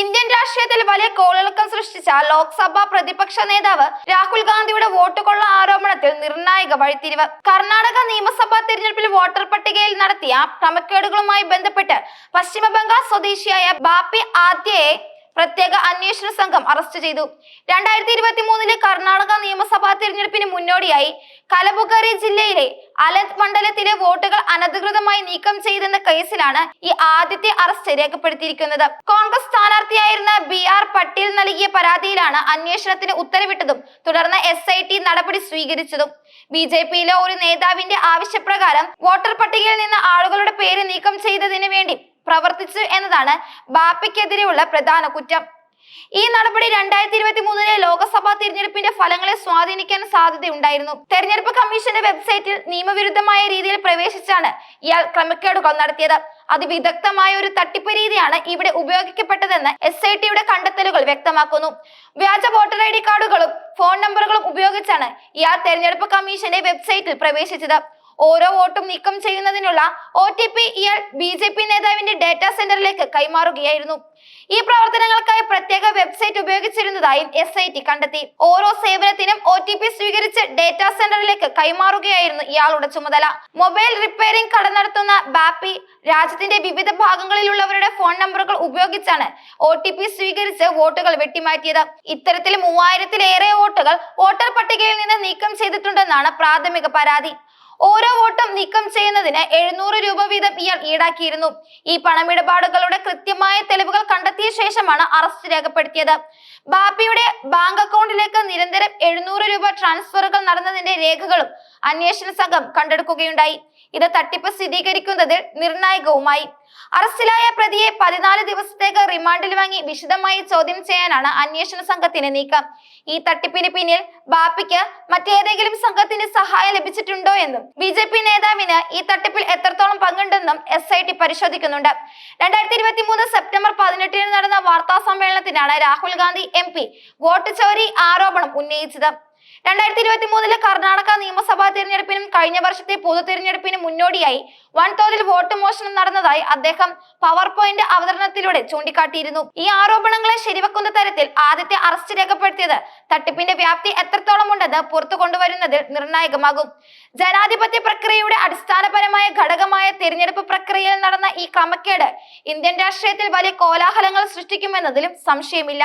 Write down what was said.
Indian രാഷ്ട്രീയത്തിൽ വലിയ കോളിളക്കം സൃഷ്ടിച്ച ലോക്സഭാ പ്രതിപക്ഷ നേതാവ് രാഹുൽ ഗാന്ധിയുടെ വോട്ട് കൊള്ള ആരോപണത്തിൽ നിർണായക വഴിത്തിരിവ്. കർണാടക നിയമസഭാ തിരഞ്ഞെടുപ്പിൽ വോട്ടർ പട്ടികയിൽ നടത്തിയ ക്രമക്കേടുകളുമായി ബന്ധപ്പെട്ട് പശ്ചിമ ബംഗാൾ സ്വദേശിയായ ബാപ്പി ആദ്യയെ പ്രത്യേക അന്വേഷണ സംഘം അറസ്റ്റ് ചെയ്തു. രണ്ടായിരത്തി ഇരുപത്തി മൂന്നിലെ കർണാടക നിയമസഭാ തിരഞ്ഞെടുപ്പിന് മുന്നോടിയായി കലബുഗറി ജില്ലയിലെ അലന്ത് മണ്ഡലത്തിലെ വോട്ടുകൾ അനധികൃതമായി നീക്കം ചെയ്തെന്ന കേസിലാണ് ഈ ആദ്യത്തെ അറസ്റ്റ് രേഖപ്പെടുത്തിയിരിക്കുന്നത്. കോൺഗ്രസ് സ്ഥാനാർത്ഥിയായിരുന്ന ബി ആർ പട്ടേൽ നൽകിയ പരാതിയിലാണ് അന്വേഷണത്തിന് ഉത്തരവിട്ടതും തുടർന്ന് എസ് ഐ ടി നടപടി സ്വീകരിച്ചതും. ബി ജെ പിയിലെ ഒരു നേതാവിന്റെ ആവശ്യപ്രകാരം വോട്ടർ പട്ടികയിൽ നിന്ന് ആളുകളുടെ പേര് നീക്കം ചെയ്തതിനു വേണ്ടി പ്രവർത്തിച്ചു എന്നതാണ് ബാപ്പയ്ക്കെതിരെയുള്ള പ്രധാന കുറ്റം. ഈ നടപടി രണ്ടായിരത്തി ഇരുപത്തി മൂന്നിലെ ലോക്സഭാ തിരഞ്ഞെടുപ്പിന്റെ ഫലങ്ങളെ സ്വാധീനിക്കാൻ സാധ്യതയുണ്ടായിരുന്നു. തെരഞ്ഞെടുപ്പ് കമ്മീഷന്റെ വെബ്സൈറ്റിൽ നിയമവിരുദ്ധമായ രീതിയിൽ പ്രവേശിച്ചാണ് ഇയാൾ ക്രമക്കേടുകൾ നടത്തിയത്. അതിവിദഗ്ധമായ ഒരു തട്ടിപ്പ് രീതിയാണ് ഇവിടെ ഉപയോഗിക്കപ്പെട്ടതെന്ന് എസ് ഐ ടിയുടെ കണ്ടെത്തലുകൾ വ്യക്തമാക്കുന്നു. വ്യാജ വോട്ടർ ഐ ഡി കാർഡുകളും ഫോൺ നമ്പറുകളും ഉപയോഗിച്ചാണ് ഇയാൾ തെരഞ്ഞെടുപ്പ് കമ്മീഷന്റെ വെബ്സൈറ്റിൽ പ്രവേശിച്ചത്. ഓരോ വോട്ടും നീക്കം ചെയ്യുന്നതിനുള്ള ഒ ടി പി ഇയാൾ ബി ജെ പി നേതാവിന്റെ ഡാറ്റാ സെന്ററിലേക്ക് കൈമാറുകയായിരുന്നു. ഈ പ്രവർത്തനങ്ങൾക്കായി പ്രത്യേക വെബ്സൈറ്റ് ഉപയോഗിച്ചിരുന്നതായും എസ് ഐ ടി കണ്ടെത്തി. ഓരോ സേവനത്തിനും ഒ ടി പി സ്വീകരിച്ച് ഡാറ്റാ സെന്ററിലേക്ക് കൈമാറുകയായിരുന്നു ഇയാളുടെ ചുമതല. മൊബൈൽ റിപ്പയറിംഗ് കട നടത്തുന്ന ബാപ്പി രാജ്യത്തിന്റെ വിവിധ ഭാഗങ്ങളിലുള്ളവരുടെ ഫോൺ നമ്പറുകൾ ഉപയോഗിച്ചാണ് ഒ ടി പി സ്വീകരിച്ച് വോട്ടുകൾ വെട്ടിമാറ്റിയത്. ഇത്തരത്തിൽ മൂവായിരത്തിലേറെ വോട്ടുകൾ വോട്ടർ പട്ടികയിൽ നിന്ന് നീക്കം ചെയ്തിട്ടുണ്ടെന്നാണ് പ്രാഥമിക പരാതി. ഓരോ വോട്ടും നീക്കം ചെയ്യുന്നതിന് എഴുന്നൂറ് രൂപ വീതം ഇയാൾ ഈടാക്കിയിരുന്നു. ഈ പണമിടപാടുകളുടെ കൃത്യമായ തെളിവുകൾ കണ്ടെത്തിയ ശേഷമാണ് അറസ്റ്റ് രേഖപ്പെടുത്തിയത്. ബാപ്പിയുടെ ബാങ്ക് അക്കൗണ്ടിലേക്ക് നിരന്തരം എഴുന്നൂറ് രൂപ ട്രാൻസ്ഫറുകൾ നടന്നതിന്റെ രേഖകളും അന്വേഷണ സംഘം കണ്ടെടുക്കുകയുണ്ടായി. ഇത് തട്ടിപ്പ് സ്ഥിരീകരിക്കുന്നതിൽ നിർണായകവുമായി. അറസ്റ്റിലായ പ്രതിയെ പതിനാല് ദിവസത്തേക്ക് റിമാൻഡിൽ വാങ്ങി വിശദമായി ചോദ്യം ചെയ്യാനാണ് അന്വേഷണ സംഘത്തിന്റെ നീക്കം. ഈ തട്ടിപ്പിന് പിന്നിൽ ബാപ്പിക്ക് മറ്റേതെങ്കിലും സംഘത്തിന്റെ സഹായം ലഭിച്ചിട്ടുണ്ടോ എന്നും ബി ജെ പി നേതാവിന് ഈ തട്ടിപ്പിൽ എത്രത്തോളം പങ്കുണ്ടെന്നും എസ് ഐ ടി പരിശോധിക്കുന്നുണ്ട്. രണ്ടായിരത്തി ഇരുപത്തി മൂന്ന് സെപ്റ്റംബർ പതിനെട്ടിന് നടന്ന വാർത്താ സമ്മേളനത്തിനാണ് Rahul Gandhi M P vote ചോരി ആരോപണം ഉന്നയിച്ചത്. രണ്ടായിരത്തി ഇരുപത്തി മൂന്നിലെ കർണാടക നിയമസഭാ തിരഞ്ഞെടുപ്പിനും കഴിഞ്ഞ വർഷത്തെ പൊതു തിരഞ്ഞെടുപ്പിനും മുന്നോടിയായി വൻതോതിൽ വോട്ട് മോഷണം നടന്നതായി അദ്ദേഹം പവർ പോയിന്റ് അവതരണത്തിലൂടെ ചൂണ്ടിക്കാട്ടിയിരുന്നു. ഈ ആരോപണങ്ങളെ ശരിവെക്കുന്ന തരത്തിൽ ആദ്യത്തെ അറസ്റ്റ് രേഖപ്പെടുത്തിയത് തട്ടിപ്പിന്റെ വ്യാപ്തി എത്രത്തോളം ഉണ്ടെന്ന് പുറത്തു കൊണ്ടുവരുന്നതിൽ നിർണായകമാകും. ജനാധിപത്യ പ്രക്രിയയുടെ അടിസ്ഥാനപരമായ ഘടകമായ തിരഞ്ഞെടുപ്പ് പ്രക്രിയയിൽ നടന്ന ഈ ക്രമക്കേട് ഇന്ത്യൻ രാഷ്ട്രീയത്തിൽ വലിയ കോലാഹലങ്ങൾ സൃഷ്ടിക്കുമെന്നതിലും സംശയമില്ല.